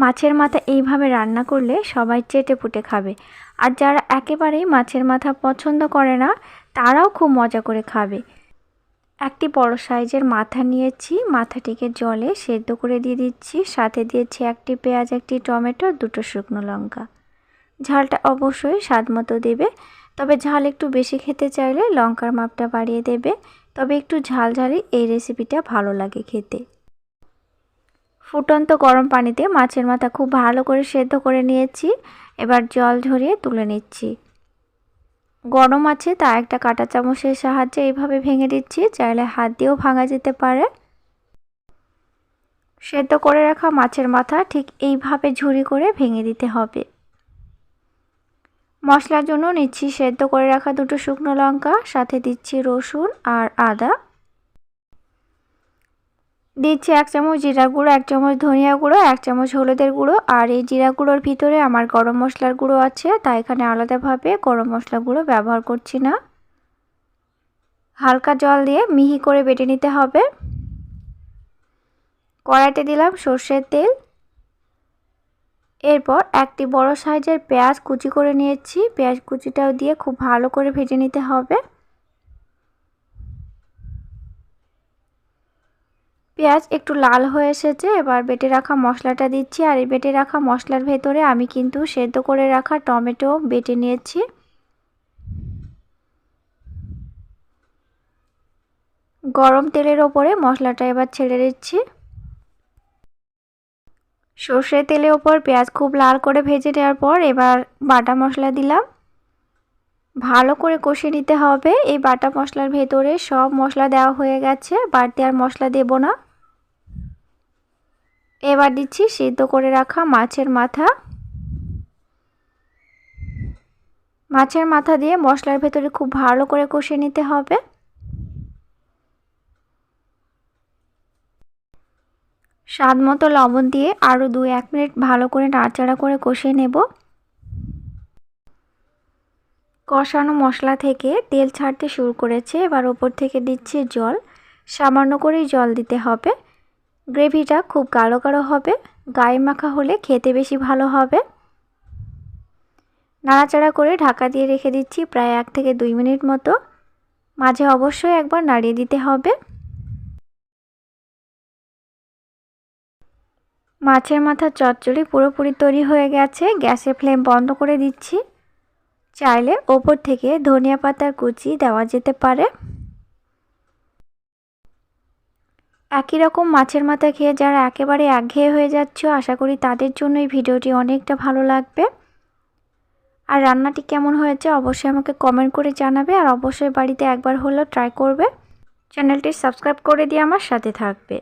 মাছের মাথা এইভাবে রান্না করলে সবাই চেটে পুটে খাবে। আর যারা একেবারেই মাছের মাথা পছন্দ করে না, তারাও খুব মজা করে খাবে। একটি বড় সাইজের মাথা নিয়েছি। মাথাটিকে জলে সেদ্ধ করে দিয়ে দিচ্ছি। সাথে দিয়েছি একটি পেঁয়াজ, একটি টমেটো, দুটো শুকনো লঙ্কা। ঝালটা অবশ্যই স্বাদ মতো দেবে। তবে ঝাল একটু বেশি খেতে চাইলে লঙ্কার মাপটা বাড়িয়ে দেবে। তবে একটু ঝাল ঝালই এই রেসিপিটা ভালো লাগে খেতে। ফুটন্ত গরম পানিতে মাছের মাথা খুব ভালো করে সেদ্ধ করে নিয়েছি। এবার জল ঝরিয়ে তুলে নিচ্ছি। গরম আছে, তা একটা কাঁটা চামচের সাহায্যে এইভাবে ভেঙে দিচ্ছি, চাইলে হাত দিয়েও ভাঙা যেতে পারে। সেদ্ধ করে রাখা মাছের মাথা ঠিক এইভাবে ঝুরি করে ভেঙে দিতে হবে। মশলার জন্য নিচ্ছি সেদ্ধ করে রাখা দুটো শুকনো লঙ্কা, সাথে দিচ্ছি রসুন আর আদা। দিচ্ছি এক চামচ জিরা গুঁড়ো, এক চামচ ধনিয়া গুঁড়ো, এক চামচ হলুদের গুঁড়ো। আর এই জিরা গুঁড়োর ভিতরে আমার গরম মশলার গুঁড়ো আছে, তাই এখানে আলাদাভাবে গরম মশলা গুঁড়ো ব্যবহার করছি না। হালকা জল দিয়ে মিহি করে বেটে নিতে হবে। কড়াইতে দিলাম সর্ষের তেল। এরপর একটি বড় সাইজের পেঁয়াজ কুচি করে নিয়েছি। পেঁয়াজ কুচিটাও দিয়ে খুব ভালো করে ভেজে নিতে হবে। পেঁয়াজ একটু লাল হয়ে এসেছে, এবার বেটে রাখা মশলাটা দিচ্ছি। আর এই বেটে রাখা মশলার ভেতরে আমি কিন্তু সেদ্ধ করে রাখা টমেটো বেটে নিয়েছি। গরম তেলের ওপরে মশলাটা এবার ছেড়ে দিচ্ছি। সর্ষের তেলের ওপর পেঁয়াজ খুব লাল করে ভেজে নেওয়ার পর এবার বাটা মশলা দিলাম। ভালো করে কষে নিতে হবে। এই বাটা মশলার ভেতরে সব মশলা দেওয়া হয়ে গেছে, বাড়তি আর মশলা দেব না। এবার দিচ্ছি সিদ্ধ করে রাখা মাছের মাথা। মাছের মাথা দিয়ে মশলার ভেতরে খুব ভালো করে কষে নিতে হবে। স্বাদ মতো লবণ দিয়ে আরও দু এক মিনিট ভালো করে নাড়াচাড়া করে কষিয়ে নেব। কষানো মশলা থেকে তেল ছাড়তে শুরু করেছে। এবার ওপর থেকে দিচ্ছি জল। সামান্য করেই জল দিতে হবে। গ্রেভিটা খুব গাঢ় গাঢ় হবে। গায়ে মাখা হলে খেতে বেশি ভালো হবে। নাড়াচাড়া করে ঢাকা দিয়ে রেখে দিচ্ছি প্রায় এক থেকে দুই মিনিট মতো। মাঝে অবশ্যই একবার নাড়িয়ে দিতে হবে। মাছের মাথার চচ্চড়ি পুরোপুরি তৈরি হয়ে গেছে। গ্যাসের ফ্লেম বন্ধ করে দিচ্ছি। চাইলে ওপর থেকে ধনিয়া পাতার কুচি দেওয়া যেতে পারে। একই রকম মাছের মাথা খেয়ে যারা একেবারে একঘেয়ে হয়ে যাচ্ছ, আশা করি তাদের জন্য এই ভিডিওটি অনেকটা ভালো লাগবে। আর রান্নাটি কেমন হয়েছে অবশ্যই আমাকে কমেন্ট করে জানাবে আর অবশ্যই বাড়িতে একবার হলেও ট্রাই করবে। চ্যানেলটি সাবস্ক্রাইব করে দিয়ে আমার সাথে থাকবে।